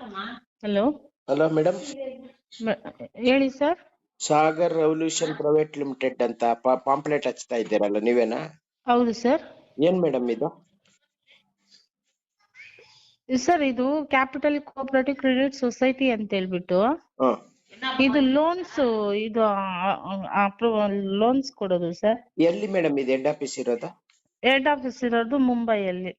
Hello hello madam ಹೇಳಿ sir Sagar revolution private limited ಅಂತ pamphlet ಹಚ್ತಾ ಇದ್ದೀರಲ್ಲ ನೀವೇನಾ? ಹೌದು ಸರ್ ಏನ್ ಮೇಡಮ್ ಇದು? ಸರ್ ಇದು ಕ್ಯಾಪಿಟಲ್ ಕೋಆಪರೇಟಿವ್ ಕ್ರೆಡಿಟ್ ಸೊಸೈಟಿ ಅಂತ ಹೇಳ್ಬಿಟ್ಟು ಇದು ಲೋನ್ಸ್ ಇದು ಲೋನ್ಸ್ ಕೊಡೋದು ಸರ್ ಎಲ್ಲಿ ಮೇಡಮ್ ಇದು ಹೆಡ್ ಆಫೀಸ್ ಇರೋದು? ಹೆಡ್ ಆಫೀಸ್ ಇರೋದು ಮುಂಬೈಯಲ್ಲಿ.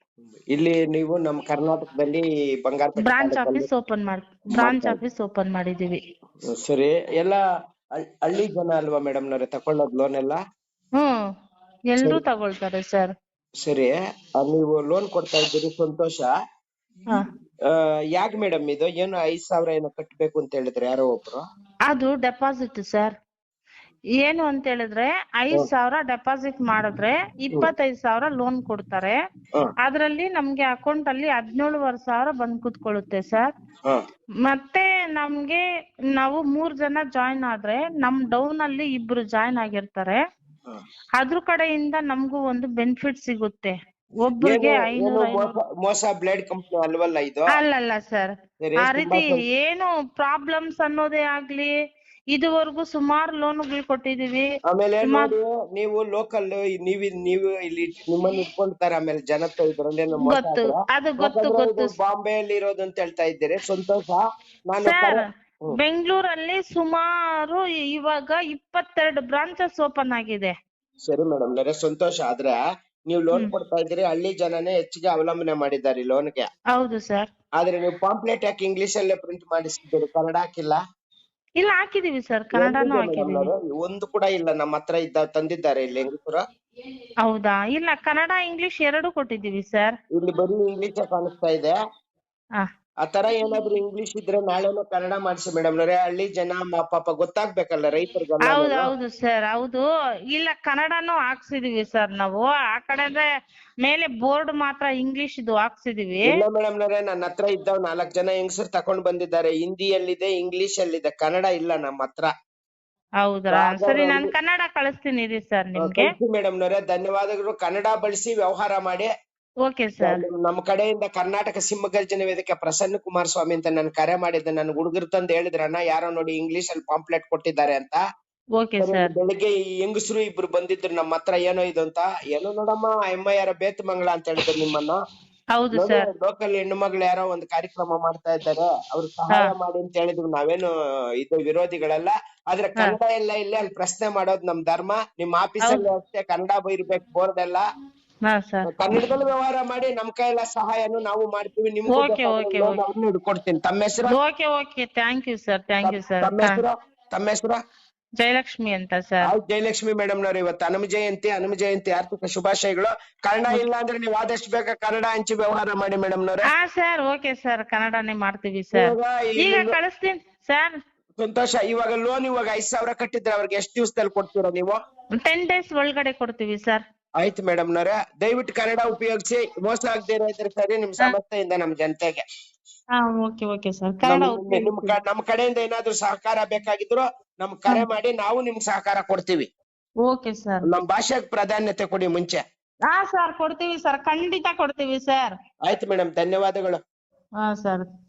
ಇಲ್ಲಿ ನೀವು ನಮ್ಮ ಕರ್ನಾಟಕದಲ್ಲಿ ಬಂಗಾರಪೇಟೆ ಬ್ರಾಂಚ್ ತಾಲೂಕಲ್ಲಿ- ಆಫೀಸ್ ಓಪನ್ ಮಾಡಿ ಬ್ರಾಂಚ್ ಆಫೀಸ್ ಓಪನ್ ಮಾಡಿದೀವಿ ಸರಿ. ಎಲ್ಲ ಹಳ್- ಹಳ್ಳಿ ಜನ ಅಲ್ವಾ ಮೇಡಮ್ ನವ್ರೆ ತಕೊಳ್ಳೋದು ಲೋನ್ ಎಲ್ಲ? ಹ್ಮ್ ಎಲ್ರೂ ತಗೊಳ್ತಾರೆ ಸರ್. ಸರಿ. ಆ, ನೀವು ಲೋನ್ ಕೊಡ್ತಾ ಇದ್ದೀರಿ ಸಂತೋಷ. ಹಾ. ಯಾಕೆ ಮೇಡಮ್ ಇದು? ಏನು ಐದ್ ಸಾವಿರ ಏನೋ ಕಟ್ಬೇಕು ಅಂತ ಹೇಳಿದ್ರೆ ಯಾರೋ ಒಬ್ರು? ಅದು ಡೆಪಾಸಿಟ್ ಸರ್ ಏನು ಅಂತ ಹೇಳಿದ್ರೆ ಐದ್ ಸಾವಿರ ಡೆಪಾಸಿಟ್ ಮಾಡಿದ್ರೆ ಇಪ್ಪತ್ತೈದು ಸಾವಿರ ಲೋನ್ ಕೊಡ್ತಾರೆ. ಅದರಲ್ಲಿ ನಮ್ಗೆ ಅಕೌಂಟ್ ಅಲ್ಲಿ ಹದಿನೇಳುವರೆ ಸಾವಿರ ಬಂದ್ ಕುತ್ಕೊಳ್ಳುತ್ತೆ ಸರ್. ಮತ್ತೆ ನಮ್ಗೆ ನಾವು ಮೂರ್ ಜನ ಜಾಯಿನ್ ಆದ್ರೆ ನಮ್ ಡೌನ್ ಅಲ್ಲಿ ಇಬ್ರು ಜಾಯಿನ್ ಆಗಿರ್ತಾರೆ. ಅದ್ರ ಕಡೆಯಿಂದ ನಮಗೂ ಒಂದು ಬೆನಿಫಿಟ್ ಸಿಗುತ್ತೆ. ಒಬ್ಬರಿಗೆ ಮೋಸ- ಮೋಸ ಬ್ಲೇಡ್ ಕಂಪ್ನಿ ಅಲ್ವಲ್ಲ ಇದು? ಅಲ್ಲಲ್ಲ ಸರ್. ಆ ರೀತಿ ಏನು ಪ್ರಾಬ್ಲಮ್ಸ್ ಅನ್ನೋದೇ ಆಗ್ಲಿ ಇದುವರೆಗೂ ಸುಮಾರು ಲೋನ್ಗಳು ಕೊಟ್ಟಿದೀವಿ ಆಮೇಲೆ ನೋಡಿ ನೀವು ಲೋಕಲ್ ನೀವು ನೀವು ಇಲ್ಲಿ ನಿಮ್ಮನ್ನ ಇಟ್ಕೊಂತಾರೆ ಆಮೇಲೆ ಜನತೆ ಇದ್ರಲ್ಲಿ ಏನೋ ಮೋಸ ಗೊತ್ತು. ಅದು ಗೊತ್ತು ಗೊತ್ತು. ಬಾಂಬೆಯಲ್ಲಿ ಇರೋದು ಅಂತ ಹೇಳ್ತಾ ಇದ್ದೀರಿ. ಸಂತೋಷ. ನಾನು ಸರ್ ಬೆಂಗಳೂರಲ್ಲಿ ಸುಮಾರು ಇವಾಗ ಇಪ್ಪತ್ತೆರಡು ಬ್ರಾಂಚಸ್ ಓಪನ್ ಆಗಿದೆ. ಸರಿ ಮೇಡಮ್ ನರೆ ಸಂತೋಷ. ಆದ್ರೆ ನೀವು ಲೋನ್ ಕೊಡ್ತಾ ಇದ್ದೀರಿ ಹಳ್ಳಿ ಜನನೇ ಹೆಚ್ಚಿಗೆ ಅವಲಂಬನೆ ಮಾಡಿದ್ದಾರೆ ಲೋನ್ಗೆ ಹೌದು ಸರ್ ಆದ್ರೆ ನೀವು ಪಾಂಪ್ಲೆಟ್ ಯಾಕೆ ಇಂಗ್ಲಿಷ್ ಅಲ್ಲೇ ಪ್ರಿಂಟ್ ಮಾಡಿಸಿದ್ದೀರಿ? ಕನ್ನಡ ಹಾಕಿಲ್ಲ? ಇಲ್ಲ ಹಾಕಿದೀವಿ ಸರ್ ಕನ್ನಡನೂ ಹಾಕಿದೀವಿ. ಒಂದು ಕೂಡ ಇಲ್ಲ. ನಮ್ಮ ಹತ್ರ ಇದ್ದ ತಂದಿದ್ದಾರೆ ಇಲ್ಲಿ ಹೆಂಗಸರು. ಹೌದಾ? ಇಲ್ಲ ಕನ್ನಡ ಇಂಗ್ಲಿಷ್ ಎರಡು ಕೊಟ್ಟಿದೀವಿ ಸರ್ ಇಲ್ಲಿ ಬರೀ ಇಂಗ್ಲಿಷ್ ಕಾಣಿಸ್ತಾ ಇದೆ. ಹಾ ಆ ತರ ಏನಾದ್ರು ಇಂಗ್ಲಿಷ್ ಇದ್ರೆ ನಾಳೆನೂ ಕನ್ನಡ ಮಾಡಿಸಿ ಮೇಡಮ್ ನವ್ರೆ ಹಳ್ಳಿ ಜನ ಮ- ಪಾಪ ಗೊತ್ತಾಗ್ಬೇಕಲ್ಲ ರೈತರಿಗೆ ಹೌದು ಹೌದು ಸರ್ ಹೌದು. ಇಲ್ಲ ಕನ್ನಡನೂ ಹಾಕ್ಸಿದೀವಿ ಸರ್ ನಾವು. ಆ ಕಡೆ ಮೇಲೆ ಬೋರ್ಡ್ ಮಾತ್ರ ಇಂಗ್ಲಿಷ್ ಇದು ಹಾಕ್ಸಿದೀವಿ. ಇಲ್ಲ ಮೇಡಮ್ ನವ್ರೆ ನನ್ನ ಹತ್ರ ಇದ್ದಾವ್ ನಾಲ್ಕ್ ಜನ ಹೆಂಗಸರು ತಕೊಂಡ್ ಬಂದಿದ್ದಾರೆ. ಹಿಂದಿಯಲ್ಲಿದೆ ಇಂಗ್ಲಿಷ್ ಅಲ್ಲಿದೆ ಕನ್ನಡ ಇಲ್ಲ ನಮ್ಮ ಹತ್ರ. ಹೌದ್ರಾ? ಸಾಗರ್ ಸರಿ ಅವ್ರು- ನಾನು ಕನ್ನಡ ಕಳಿಸ್ತೀನಿ ರೀ ಸರ್ ನಿಮ್ಗೆ. ಮೇಡಮ್ ನವ್ರೆ ಧನ್ಯವಾದಗಳು. ಕನ್ನಡ ಬಳಸಿ ವ್ಯವಹಾರ ಮಾಡಿ. ಓಕೆ ಸರ್ ನಮ್ಮ ಕಡೆಯಿಂದ ಕರ್ನಾಟಕ ಸಿಂಹಗರ್ಜನ ವೇದಿಕೆ ಪ್ರಸನ್ನ ಕುಮಾರ್ ಸ್ವಾಮಿ ಅಂತ ನಾನು ಕರೆ ಮಾಡಿದ್ದೆ ನನ್ ಹುಡುಗರು ತಂದು ಹೇಳಿದ್ರಣ್ಣ ಯಾರೋ ನೋಡಿ ಇಂಗ್ಲಿಷ್ ಅಲ್ಲಿ ಪಾಂಪ್ಲೆಟ್ ಕೊಟ್ಟಿದ್ದಾರೆ ಅಂತ. ಓಕೆ ಸರ್ ಬೆಳಿಗ್ಗೆ ಈ ಹೆಂಗಸರು ಇಬ್ರು ಬಂದಿದ್ರು ನಮ್ಮ ಹತ್ರ ಏನೋ ಇದು ಅಂತ. ಏನೋ ನೋಡಮ್ಮ ಎಮ್ಮ ಯಾರ ಬೇತ್ ಮಂಗಳ ಅಂತ ಹೇಳಿದ್ರು ನಿಮ್ಮನ್ನ. ಹೌದು ಸರ್ ಲೋಕಲ್ ಹೆಣ್ಣು ಮಗಳು ಯಾರೋ ಒಂದು ಕಾರ್ಯಕ್ರಮ ಮಾಡ್ತಾ ಇದ್ದಾರೆ ಅವ್ರು ಸಹಾಯ ಮಾಡಿ ಅಂತ ಹೇಳಿದ್ರು. ನಾವೇನು ಇದು ವಿರೋಧಿಗಳಲ್ಲ. ಆದ್ರೆ ಕನ್ನಡ ಎಲ್ಲ ಇಲ್ಲೇ ಅಲ್ಲಿ ಪ್ರಶ್ನೆ ಮಾಡೋದು ನಮ್ ಧರ್ಮ. ನಿಮ್ ಆಫೀಸಲ್ಲಿ ಅಷ್ಟೇ ಕನ್ನಡ ಇರ್ಬೇಕು ಬೋರ್ಡ್ ಎಲ್ಲ. ಹಾ ಸರ್. ಕನ್ನಡದಲ್ಲಿ ವ್ಯವಹಾರ ಮಾಡಿ ನಮ್ ಕೈಯೆಲ್ಲ ಸಹಾಯನು ನಾವು ಮಾಡ್ತೀವಿ. ನಿಮ್ಗೆ ಓಕೆ ಅವ್ರನ್ನ ಹಿಡ್ಕೊಡ್ತೀನಿ. ತಮ್ಮ ಹೆಸರು? Okay okay thank you sir thank you sir ತಮ್ಮ ಹೆಸರು? ತಮ್ಮ ಹೆಸರು? ಜಯಲಕ್ಷ್ಮಿ ಅಂತ ಸರ್ ಆಯ್ತು ಜಯಲಕ್ಷ್ಮಿ ಮೇಡಮ್ ನವ್ರು ಇವತ್ತು. ಹನುಮ ಜಯಂತಿ ಹನುಮ ಜಯಂತಿ ಆರ್ಥಿಕ ಶುಭಾಶಯಗಳು. ಕನ್ನಡ ಇಲ್ಲ ಅಂದ್ರೆ ನೀವು ಆದಷ್ಟು ಬೇಗ ಕನ್ನಡ ಹಂಚಿ ವ್ಯವಹಾರ ಮಾಡಿ ಮೇಡಮ್ ನವ್ರೆ. ಹಾ ಸರ್ ಓಕೆ ಸರ್ ಕನ್ನಡನೇ ಮಾಡ್ತೀವಿ ಸರ್ ಇವಾಗ ಈಗ ಕಳಿಸ್ತೀನಿ ಸರ್ ಸಂತೋಷ ಇವಾಗ ಲೋನ್ ಇವಾಗ ಐದ್ ಸಾವಿರ ಕಟ್ಟಿದ್ರೆ ಅವ್ರಿಗೆ ಎಷ್ಟು ದಿವಸದಲ್ಲಿ ಕೊಡ್ತೀರಾ ನೀವು? ಟೆನ್ ಡೇಸ್ ಒಳಗಡೆ ಕೊಡ್ತೀವಿ ಸರ್ ಆಯ್ತು ಮೇಡಮ್ ನವ್ರೆ ದಯವಿಟ್ಟು ಕನ್ನಡ ಉಪಯೋಗಿಸಿ. ಮೋಸ ಆಗದೆ ಇರೋದ್ರ ಸರಿ ನಿಮ್ ಸಮಸ್ಯೆಯಿಂದ ನಮ್ ಜನತೆಗೆ. ಹಾ ಓಕೆ ಓಕೆ ಸರ್. ಕನ್ನಡ ನಿಮ್ ಕ- ನಮ್ ಕಡೆಯಿಂದ ಏನಾದ್ರು ಸಹಕಾರ ಬೇಕಾಗಿದ್ರು ನಮ್ ಕರೆ ಮಾಡಿ ನಾವು ನಿಮ್ ಸಹಕಾರ ಕೊಡ್ತೀವಿ. Okay sir. ನಮ್ ಭಾಷೆಗೆ ಪ್ರಾಧಾನ್ಯತೆ ಕೊಡಿ ಮುಂಚೆ. ಹಾ ಸರ್ ಕೊಡ್ತೀವಿ ಸರ್. ಖಂಡಿತ ಕೊಡ್ತೀವಿ ಸರ್. ಆಯ್ತು ಮೇಡಮ್ ಧನ್ಯವಾದಗಳು. ಹಾ ಸರ್.